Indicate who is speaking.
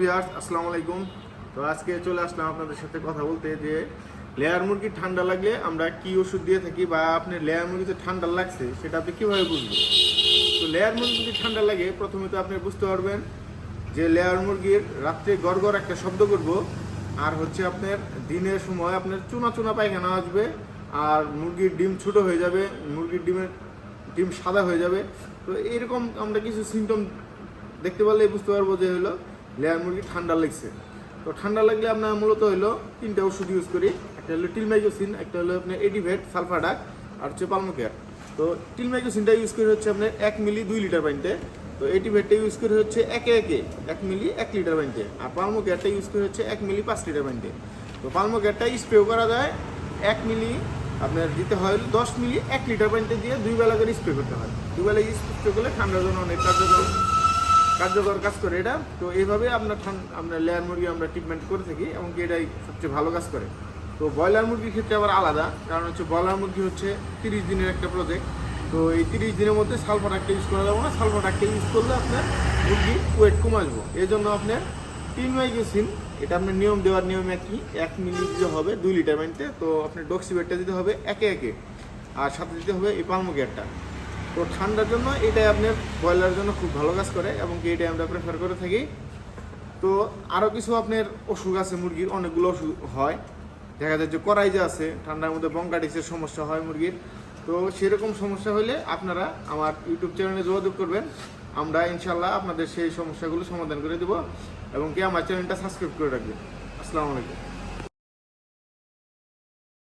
Speaker 1: Viewers, আসসালামু আলাইকুম। তো আজকে চলে আসলাম আপনাদের সাথে কথা বলতে যে, লেয়ার মুরগি ঠান্ডা লাগলে আমরা কি ওষুধ দিয়ে থাকি বা আপনার লেয়ার মুরগিতে ঠান্ডা লাগছে, সেটা আপনি কীভাবে বুঝবেন? তো লেয়ার মুরগি যদি ঠান্ডা লাগে, প্রথমে তো আপনি বুঝতে পারবেন যে লেয়ার মুরগির রাত্রে গড়গড় একটা শব্দ করব, আর হচ্ছে আপনার দিনের সময় আপনার চুনা চুনা পায়খানা আসবে, আর মুরগির ডিম ছোটো হয়ে যাবে, মুরগির ডিমের ডিম সাদা হয়ে যাবে। তো এরকম আমরা কিছু সিমটম দেখতে পারলে বুঝতে পারব যে হলো লেয়ার মুরগি ঠান্ডা লাগছে। তো ঠান্ডা লাগলে আপনার মূলত হলো তিনটা ওষুধ ইউজ করি। একটা হলো টিলমাইকোসিন একটা হলো আপনার এডিভেট সালফাডাক আর হচ্ছে পালমোকেয়ার তো টিলমাইকোসিনটা ইউজ করি হচ্ছে আপনার এক মিলি দুই লিটার পানিতে। তো এডিভেটটা ইউজ করি হচ্ছে একে একে এক মিলি এক লিটার পানিতে। আর পালমোকেয়ারটা ইউজ করি হচ্ছে এক মিলি পাঁচ লিটার পানিতে। তো পালমোকেয়ারটা স্প্রে করা যায়। এক মিলি আপনার দিতে হয় দশ মিলি এক লিটার পানিতে দিয়ে দুই বেলা করে স্প্রে করতে হয়। দুই বেলা স্প্রে করলে ঠান্ডার জন্য অনেক কার্যকর। কার্যকর কাজ করে এটা। তো এইভাবে আপনার ঠান- আপনার লেয়ার মুরগি আমরা ট্রিটমেন্ট করে থাকি এমনকি এটাই সবচেয়ে ভালো কাজ করে। তো ব্রয়লার মুরগির ক্ষেত্রে আবার আলাদা, কারণ হচ্ছে ব্রয়লার মুরগি হচ্ছে তিরিশ দিনের একটা প্রজেক্ট তো এই তিরিশ দিনের মধ্যে সালফার একটা ইউজ করা যাব না সালফার একটা ইউজ করলে আপনার মুরগি ওয়েট কমে আসব এই জন্য আপনার তিন মাইক্রোসিন এটা আপনার নিয়ম দেওয়ার নিয়ম একই, এক মিলি দিতে হবে দুই লিটার পানিতে তো আপনার ডক্সিবেটটা দিতে হবে একে একে। আর সাথে দিতে হবে এই পালমোগিয়ারটা তো ঠান্ডার জন্য এটাই আপনার ব্রয়লারের জন্য খুব ভালো কাজ করে এবং কি এটাই আমরা প্রেফার করে থাকি। তো আরও কিছু আপনার অসুখ আছে মুরগির, অনেকগুলো অসুখ হয়। দেখা যায় যে করাই যে আছে, ঠান্ডার মধ্যে বঙ্কাটিসের সমস্যা হয় মুরগির। তো সেরকম সমস্যা হলে আপনারা আমার ইউটিউব চ্যানেলে যোগাযোগ করবেন। আমরা ইনশাল্লাহ আপনাদের সেই সমস্যাগুলো সমাধান করে দেবো এবং কি আমার চ্যানেলটা সাবস্ক্রাইব করে রাখবেন। আসসালামু আলাইকুম।